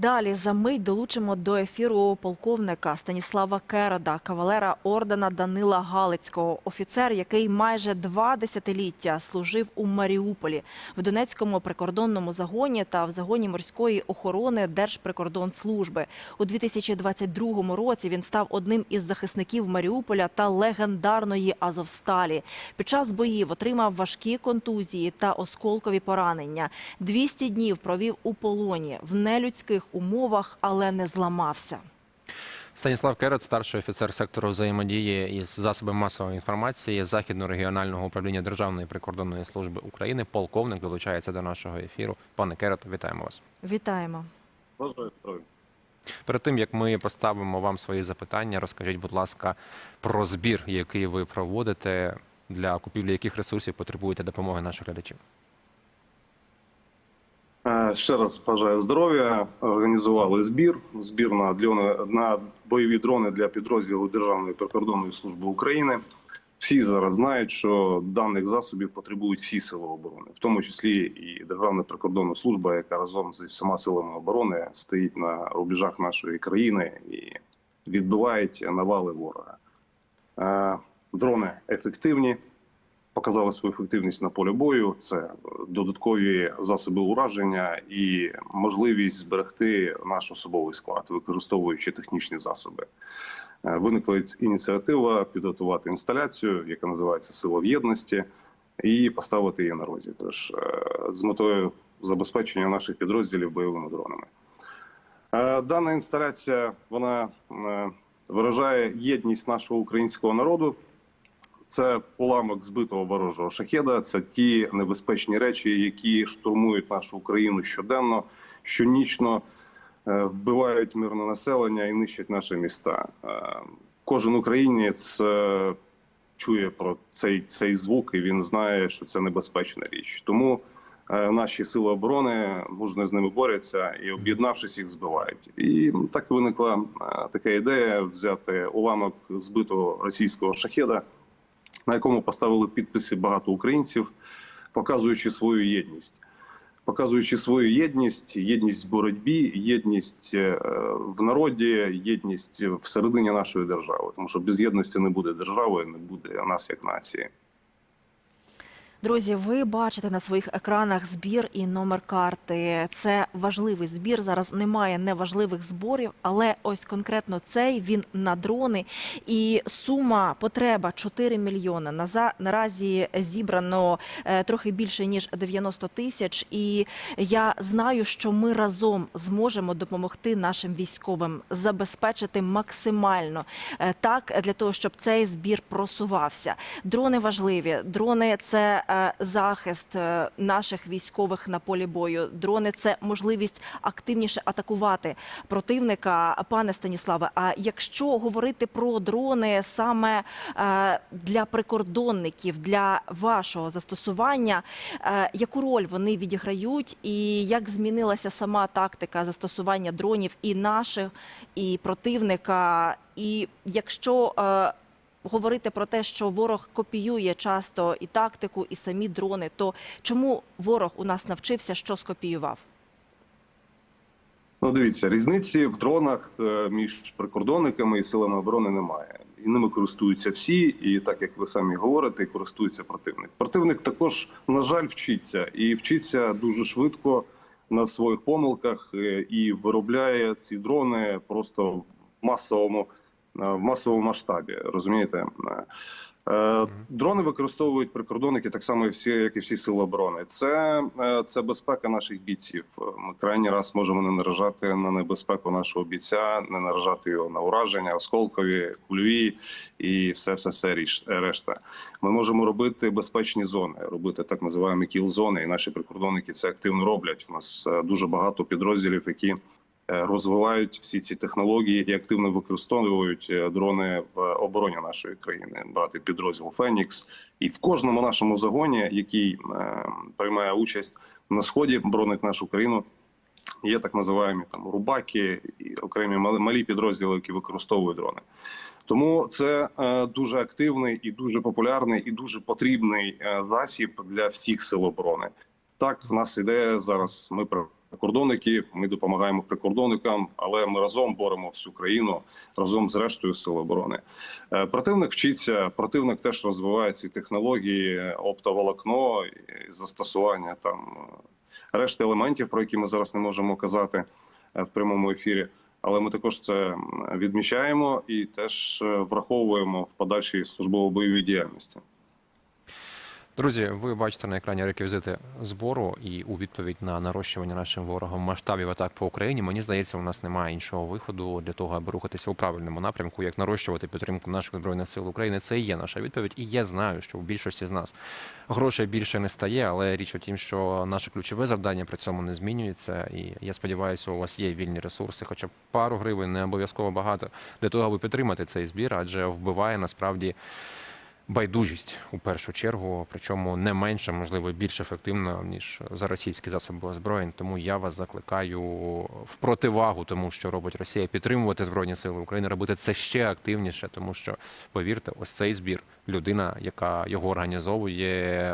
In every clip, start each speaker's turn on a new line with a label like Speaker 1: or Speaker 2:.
Speaker 1: Далі за мить долучимо до ефіру полковника Станіслава Керода, кавалера ордена Данила Галицького, офіцер, який майже два десятиліття служив у Маріуполі в Донецькому прикордонному загоні та в загоні морської охорони Держприкордонслужби. У 2022 році він став одним із захисників Маріуполя та легендарної Азовсталі. Під час боїв отримав важкі контузії та осколкові поранення. 200 днів провів у полоні в нелюдських умовах, але не зламався.
Speaker 2: Станіслав Керот, старший офіцер сектору взаємодії із засобами масової інформації Західного регіонального управління Державної прикордонної служби України. Полковник долучається до нашого ефіру. Пане Керот, вітаємо вас.
Speaker 1: Вітаємо.
Speaker 3: Бажаю здоров'я.
Speaker 2: Перед тим як ми поставимо вам свої запитання, розкажіть, будь ласка, про збір, який ви проводите, для купівлі яких ресурсів потребуєте допомоги наших глядачів.
Speaker 3: Ще раз бажаю здоров'я. Організували збір. Збір на дрони на бойові дрони для підрозділу Державної прикордонної служби України. Всі зараз знають, що даних засобів потребують всі сили оборони, в тому числі і Державна прикордонна служба, яка разом зі всіма силами оборони стоїть на рубежах нашої країни і відбивають навали ворога. Е, Дрони ефективні, показали свою ефективність на полі бою. Це додаткові засоби ураження і можливість зберегти наш особовий склад, використовуючи технічні засоби. Е, Виникла ініціатива підготувати інсталяцію, яка називається Сила в єдності, і поставити її на розвідку е, з метою забезпечення наших підрозділів бойовими дронами. Е, Дана інсталяція вона виражає єдність нашого українського народу. Це уламок збитого ворожого шахеда. Це ті небезпечні речі, які штурмують нашу Україну щоденно, щонічно е, вбивають мирне населення і нищать наші міста. Е, Кожен українець е, чує про цей, цей звук, і він знає, що це небезпечна річ. Тому наші сили оборони мужно з ними борються і, об'єднавшись, їх збивають. І так виникла така ідея взяти уламок збитого російського шахеда на якому поставили підписи багато українців, показуючи свою єдність, показуючи свою єдність, єдність в боротьбі, єдність е, в народі, єдність всередині нашої держави. Тому що без єдності не буде держави, не буде нас як нації.
Speaker 1: Друзі, ви бачите на своїх екранах збір і номер карти. Це важливий збір. Зараз немає неважливих зборів, але ось конкретно цей він на дрони. І сума потреба 4 мільйони. Наразі зібрано е, трохи більше ніж 90 тисяч. І я знаю, що ми разом зможемо допомогти нашим військовим забезпечити максимально е, так для того, щоб цей збір просувався. Дрони важливі. Дрони це захист е, наших військових на полі бою. Дрони це можливість активніше атакувати противника. Пане Станіславе, а якщо говорити про дрони саме е, для прикордонників, для вашого застосування, е, яку роль вони відіграють, і як змінилася сама тактика застосування дронів і наших, і противника? І якщо говорити про те, що ворог копіює часто і тактику, і самі дрони, то чому ворог у нас навчився, що скопіював?
Speaker 3: Ну, дивіться, різниці в дронах е, між прикордонниками і силами оборони немає. І ними користуються всі, і так як ви самі говорите, користується противник. Противник також, на жаль, вчиться і вчиться дуже швидко на своїх помилках е, і виробляє ці дрони просто в масовому в масовому масштабі. Розумієте? Е, Е, Дрони використовують прикордонники так само, і всі, як і всі сили оборони. Це, е, це безпека наших бійців. Е, Ми крайній раз можемо не наражати на небезпеку нашого бійця, не наражати його на ураження, осколкові, кульові і все, все, все решта. Ми можемо робити безпечні зони, робити так називаємо кіл-зони. І наші прикордонники це активно роблять. У нас е, дуже багато підрозділів, які е, розвивають всі ці технології і активно використовують е, дрони в обороні нашої країни. Брати підрозділ Фенікс, і в кожному нашому загоні, який е, приймає участь на сході, боронить нашу країну. Є так називаємо там рубаки і окремі мали, малі підрозділи, які використовують дрони. Тому це е, дуже активний і дуже популярний і дуже потрібний е, засіб для всіх сил оборони. Так, в нас ідея зараз. Ми прикордонники. Ми допомагаємо прикордонникам, але ми разом боремо всю країну разом з рештою сил оборони. Е, Противник вчиться, противник теж розвиває ці технології, оптоволокно, застосування там е, решти елементів, про які ми зараз не можемо казати е, в прямому ефірі. Але ми також це відмічаємо і теж враховуємо в подальшій службово-бойовій діяльності.
Speaker 2: Друзі, ви бачите на екрані реквізити збору і у відповідь на нарощування нашим ворогом масштабів атак по Україні. Мені здається, у нас немає іншого виходу для того, аби рухатися у правильному напрямку, як нарощувати підтримку наших збройних сил України. Це і є наша відповідь. І я знаю, що у більшості з нас грошей більше не стає, але річ у тім, що наше ключове завдання при цьому не змінюється. І я сподіваюся, у вас є вільні ресурси, хоча б пару гривень, не обов'язково багато для того, аби підтримати цей збір, адже вбиває насправді байдужість у першу чергу, причому не менше, можливо, більш ефективно ніж за російські засоби озброєнь. Тому я вас закликаю в противагу тому, що робить Росія, підтримувати збройні сили України, робити це ще активніше, тому що повірте, ось цей збір, людина, яка його організовує,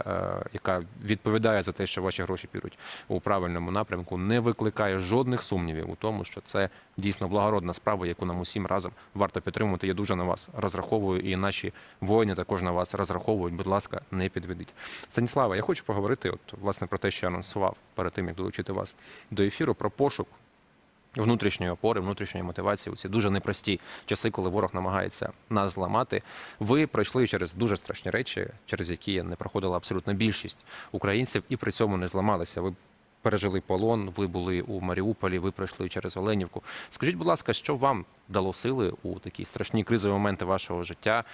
Speaker 2: е, яка відповідає за те, що ваші гроші підуть у правильному напрямку, не викликає жодних сумнівів у тому, що це дійсно благородна справа, яку нам усім разом варто підтримувати. Я дуже на вас розраховую, і наші воїни також на вас розраховують. Будь ласка, не підведіть. Станіслава, я хочу поговорити, от власне про те, що я анонсував перед тим, як долучити вас до ефіру, про пошук. Внутрішньої опори, внутрішньої мотивації у ці дуже непрості часи, коли ворог намагається нас зламати. Ви пройшли через дуже страшні речі, через які не проходила абсолютно більшість українців, і при цьому не зламалися. Ви пережили полон, ви були у Маріуполі, ви пройшли через Оленівку. Скажіть, будь ласка, що вам дало сили у такі страшні кризові моменти вашого життя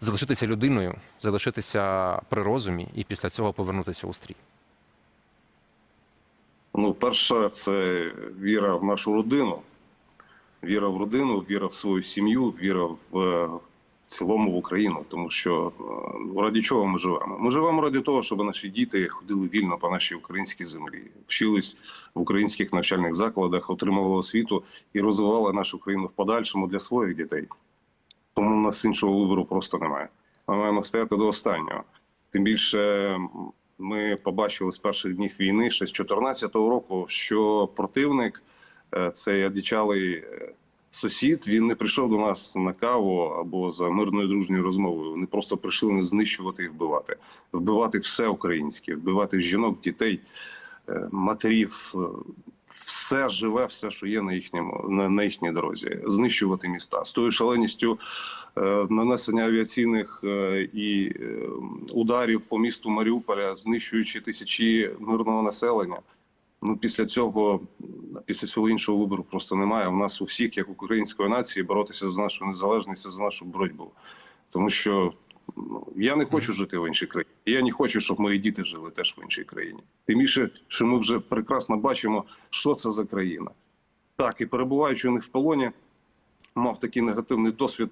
Speaker 2: залишитися людиною, залишитися при розумі і після цього повернутися у стрій?
Speaker 3: Ну, перше, це віра в нашу родину, віра в родину, віра в свою сім'ю, віра в е, цілому в Україну. Тому що е, раді чого ми живемо? Ми живемо раді того, щоб наші діти ходили вільно по нашій українській землі, вчились в українських навчальних закладах, отримували освіту і розвивали нашу країну в подальшому для своїх дітей. Тому у нас іншого вибору просто немає. Ми маємо стояти до останнього. Тим більше ми побачили з перших днів війни, ще з 2014 року, що противник, е, цей одичалий е, сусід, він не прийшов до нас на каву або за мирною дружньою розмовою. Вони просто прийшли нас знищувати і вбивати, вбивати все українське, вбивати жінок, дітей, е, матерів. Все живе, все, що є на їхньому на, на їхній дорозі, знищувати міста з тою шаленістю е, нанесення авіаційних е, і е, ударів по місту Маріуполя, знищуючи тисячі мирного населення. Ну після цього, після цього іншого вибору просто немає. У нас у всіх, як української нації, боротися за нашу незалежність, за нашу боротьбу. Тому що ну, я не хочу жити в іншій країні. І Я не хочу, щоб мої діти жили теж в іншій країні. Тим більше, що ми вже прекрасно бачимо, що це за країна. Так, і перебуваючи у них в полоні, мав такий негативний досвід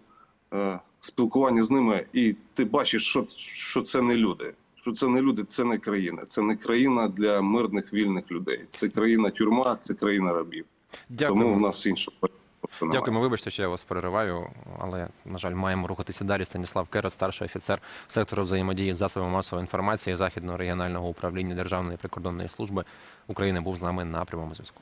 Speaker 3: е, спілкування з ними, і ти бачиш, що, що це не люди. Що це не люди, це не країна. Це не країна для мирних вільних людей. Це країна тюрма, це країна рабів. Тому в нас інша.
Speaker 2: Дякуємо, вибачте, що я вас перериваю, але на жаль, маємо рухатися далі. Станіслав Керот, старший офіцер сектору взаємодії з засобами масової інформації Західного регіонального управління Державної прикордонної служби України, був з нами на прямому зв'язку.